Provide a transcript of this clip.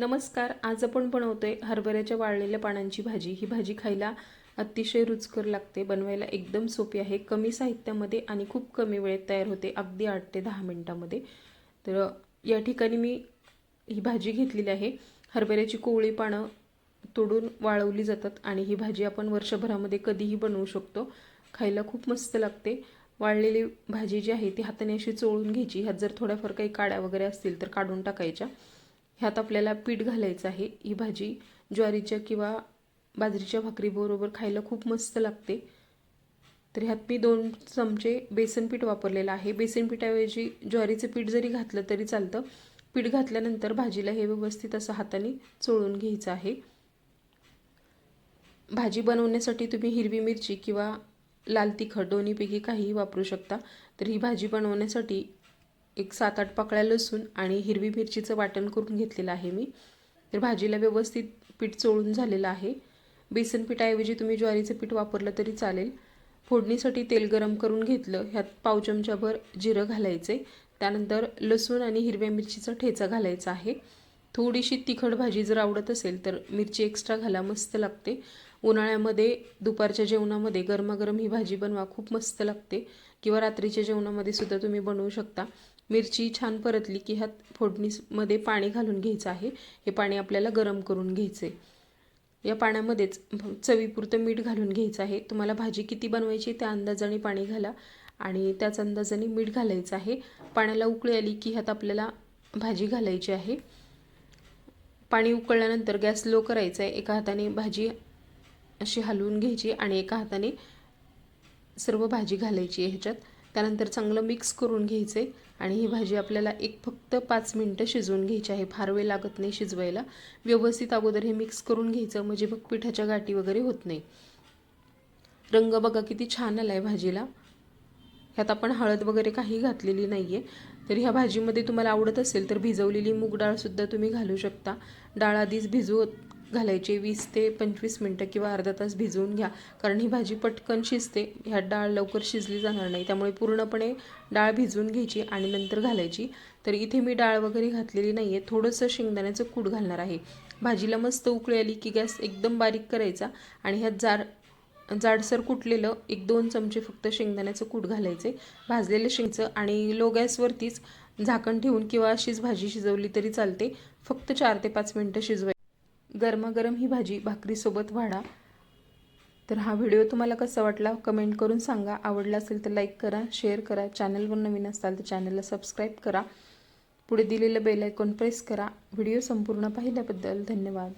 नमस्कार आज आपण बनवतोय हरभऱ्याच्या वाळलेल्या पानांची भाजी. ही भाजी खायला अतिशय रुचकर लागते बनवायला एकदम सोपी आहे. कमी साहित्यामध्ये आणि खूप कमी वेळेत तयार होते अगदी आठ ते दहा मिनटामध्ये. तर या ठिकाणी मी ही भाजी घेतलेली आहे. हरभऱ्याची कोवळी पानं तोडून वाळवली जातात आणि ही भाजी आपण वर्षभरामध्ये कधीही बनवू शकतो. खायला खूप मस्त लागते. वाळलेली भाजी जी आहे ती हाताने अशी चोळून घ्यायची. ह्यात जर थोड्याफार काही काड्या वगैरे असतील तर काढून टाकायच्या. ह्यात आपल्याला पीठ घालायचं आहे. ही भाजी ज्वारीच्या किंवा बाजरीच्या भाकरीबरोबर खायला खूप मस्त लागते. तर ह्यात मी दोन चमचे बेसन पीठ वापरलेलं आहे. बेसन पीठाऐवजी ज्वारीचं पीठ जरी घातलं तरी चालतं. पीठ घातल्यानंतर भाजीला हे व्यवस्थित असं हाताने चोळून घ्यायचं आहे. भाजी बनवण्यासाठी तुम्ही हिरवी मिरची किंवा लाल तिखट दोन्हीपैकी काहीही वापरू शकता. तर ही भाजी बनवण्यासाठी एक सात आठ पाकळ्या लसूण आणि हिरवी मिरचीचं वाटण करून घेतलेलं आहे मी. तर भाजीला व्यवस्थित पीठ चोळून झालेलं आहे. बेसन पीठाऐवजी तुम्ही ज्वारीचं पीठ वापरलं तरी चालेल. फोडणीसाठी तेल गरम करून घेतलं. ह्यात पाव चमच्याभर जिरं घालायचे. त्यानंतर लसूण आणि हिरव्या मिरचीचा ठेचा घालायचा आहे. थोडीशी तिखट भाजी जर आवडत असेल तर मिरची एक्स्ट्रा घाला मस्त लागते. उन्हाळ्यामध्ये दुपारच्या जेवणामध्ये गरमागरम ही भाजी बनवा खूप मस्त लागते. किंवा रात्रीच्या जेवणामध्ये सुद्धा तुम्ही बनवू शकता. मिरची छान परतली की ह्यात फोडणीमध्ये पाणी घालून घ्यायचं आहे. हे पाणी आपल्याला गरम करून घ्यायचं आहे या पाण्यामध्येच चवीपुरतं मीठ घालून घ्यायचं आहे. तुम्हाला भाजी किती बनवायची त्या अंदाजाने पाणी घाला आणि त्याच अंदाजाने मीठ घालायचं आहे. पाण्याला उकळी आली की ह्यात आपल्याला भाजी घालायची आहे. पाणी उकळल्यानंतर गॅस लो करायचा आहे. एका हाताने भाजी अशी हलवून घ्यायची आणि एका हाताने सर्व भाजी घालायची आहे ह्याच्यात. त्यानंतर चांगलं मिक्स करून घ्यायचे आणि ही भाजी आपल्याला एक फक्त पाच मिनटं शिजवून घ्यायची आहे. फार वेळ लागत नाही शिजवायला. व्यवस्थित अगोदर हे मिक्स करून घ्यायचं. म्हणजे मग पिठाच्या गाठी वगैरे होत नाही. रंग बघा किती छान आला आहे भाजीला. ह्यात आपण हळद वगैरे काही घातलेली नाही आहे तर ह्या भाजीमध्ये तुम्हाला आवडत असेल तर भिजवलेली मूग डाळसुद्धा तुम्ही घालू शकता. डाळ आधीच भिजवत घालायचे वीस ते पंचवीस मिनटं किंवा अर्धा तास भिजवून घ्या. कारण ही भाजी पटकन शिजते. ह्यात डाळ लवकर शिजली जाणार नाही. त्यामुळे पूर्णपणे डाळ भिजवून घ्यायची आणि नंतर घालायची. तर इथे मी डाळ वगैरे घातलेली नाही आहे थोडंसं शेंगदाण्याचं कूट घालणार आहे. भाजीला मस्त उकळी आली की गॅस एकदम बारीक करायचा आणि ह्यात जार जाडसर कुटलेलं एक दोन चमचे फक्त शेंगदाण्याचं कूट घालायचे. भाजलेलं शेंगचं आणि लो गॅसवरतीच झाकण ठेवून किंवा अशीच भाजी शिजवली तरी चालते. फक्त चार ते पाच मिनटं शिजवाय गरमागरम ही भाजी भाकरीसोबत वाढा. तर हा व्हिडिओ तुम्हाला कसा वाटला कमेंट करून सांगा. आवडला असेल तर लाईक करा शेअर करा. चॅनलवर नवीन असाल तर चॅनलला सबस्क्राईब करा. पुढे दिलेलं बेल आयकॉन प्रेस करा. व्हिडिओ संपूर्ण पाहिल्याबद्दल धन्यवाद.